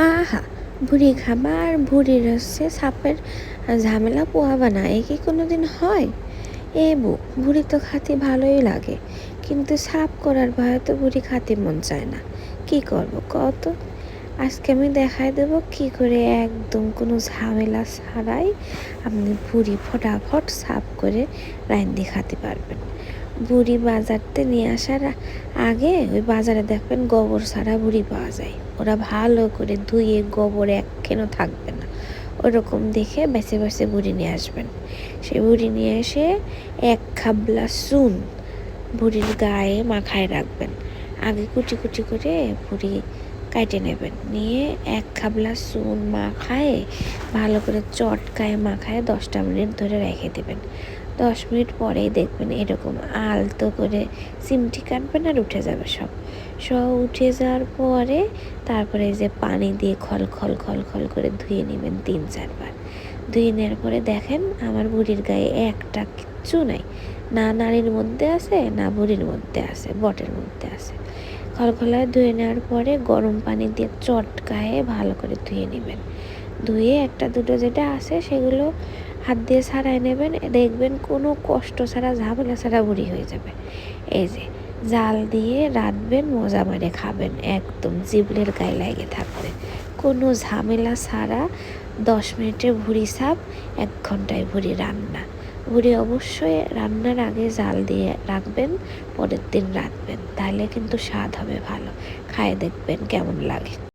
আহা, ভুড়ি খাবার ভুড়ির হচ্ছে সাপের ঝামেলা পোহাবা না, এ কি কোনো দিন হয়? এ বউ, ভুড়ি তো খাতে ভালোই লাগে, কিন্তু সাপ করার ভয়ে তো ভুড়ি খাতে মন চায় না। কি করব কত আজকে আমি দেখাই দেবো কি করে একদম কোনো ঝামেলা ছাড়াই আপনি ভুড়ি ফটাফট সাফ করে রান্দি খাতে পারবেন। বুড়ি বাজারতে নিয়ে আসার আগে ওই বাজারে দেখবেন গোবর ছাড়া বুড়ি পাওয়া যায়। ওরা ভালো করে ধুয়ে গোবর একখানেও থাকবে না। ওরকম দেখে বেছে বেছে বুড়ি নিয়ে আসবেন। সেই বুড়ি নিয়ে এসে এক খাবলা চুন বুড়ির গায়ে মাখায় রাখবেন। আগে কুচি কুচি করে বুড়ি কাটে নেবেন। নিয়ে এক খাবলা চুন মাখায় ভালো করে চটকায় মাখায় দশটা মিনিট ধরে রেখে দেবেন। দশ মিনিট পরেই দেখবেন এরকম আলতো করে সিমটি কাটবেন আর উঠে যাবে সব। সব উঠে যাওয়ার পরে তারপরে যে পানি দিয়ে খল খল খল খল করে ধুয়ে নেবেন তিন চারবার। ধুয়ে নেওয়ার পরে দেখেন আমার বুড়ির গায়ে একটা কিচ্ছু নাই। না নারীর মধ্যে আছে, না বুড়ির মধ্যে আছে, বটের মধ্যে আছে। খলখলায় ধুয়ে নেওয়ার পরে গরম পানি দিয়ে চটকায়ে ভালো করে ধুয়ে নেবেন। ধুয়ে একটা, দুটো যেটা আছে সেগুলো হাত দিয়ে ছাড়াই নেবেন, দেখবেন কোনো কষ্ট ছাড়া, ঝামেলা ছাড়া বুড়ি হয়ে যাবে। এই যে, জাল দিয়ে রাঁধবেন, মজা মারে খাবেন, একদম জিবলের গায়ে লাগে থাকবে। কোনো ঝামেলা ছাড়া দশ মিনিটে ভুড়ি সাপ, এক ঘন্টায় ভুড়ি রান্না। ভুড়ি অবশ্যই রান্নার আগে জাল দিয়ে রাখবেন, পরের দিন রাঁধবেন, তাহলে কিন্তু স্বাদ হবে ভালো। খায় দেখবেন কেমন লাগে।